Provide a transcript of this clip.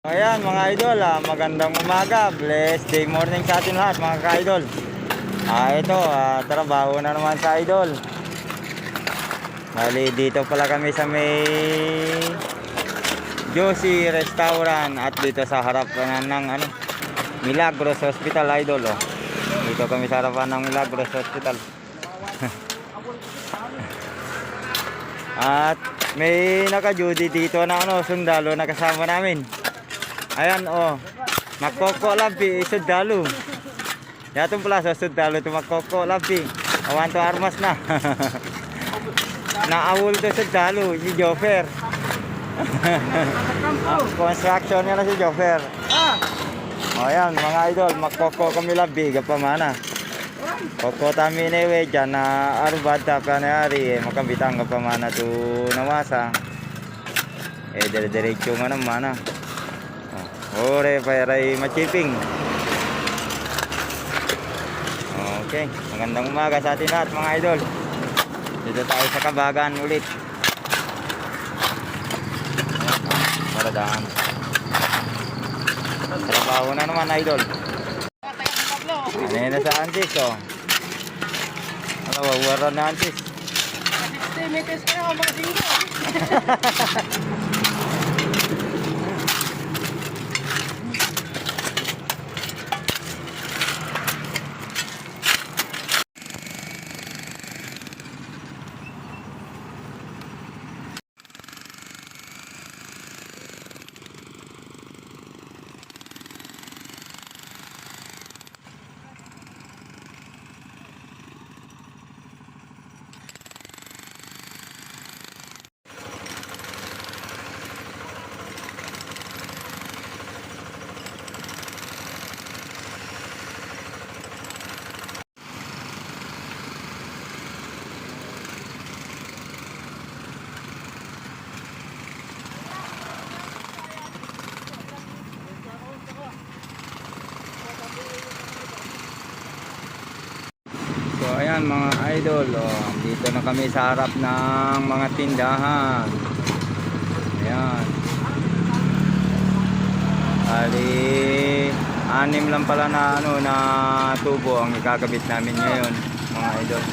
Ayan mga idol, ah, magandang umaga. Blessed day morning sa atin lahat mga ka-idol. Ah, ito, ah, trabaho na naman sa idol. Bali, dito pala kami sa may Josie Restaurant at dito sa harapan ng ano, Milagros Hospital idol. Oh. Dito kami sa harapan ng Milagros Hospital. at may naka-duty dito na ano, sundalo na kasama namin. Ayan oh. Makoko labi sundalo. Yatong pala sa sundalo to makoko labi. Awan to armas na. Naawol to sundalo si Jofer. Construction niya si Jofer. O ayan mga idol, makoko kami labi kapamana. Koko tami newe dyan na arubada kanayari eh, makabitang kapamana to nawasa. Eh dire-diretso nga naman ah. Ore, pairay machiping. Okay, magandang umaga sa atin lahat mga idol. Dito tayo sa Kabagan ulit. Para daan. Trabaho na naman idol. Ano na sa Antis oh. Ano, wawara na Antis. 60 meters ka na, mga singgo. So ayan mga idol, oh, dito na kami sa harap ng mga tindahan. Ayan. Ali, anim lang pala na ano na tubo ang ikakabit namin ngayon, mga idol.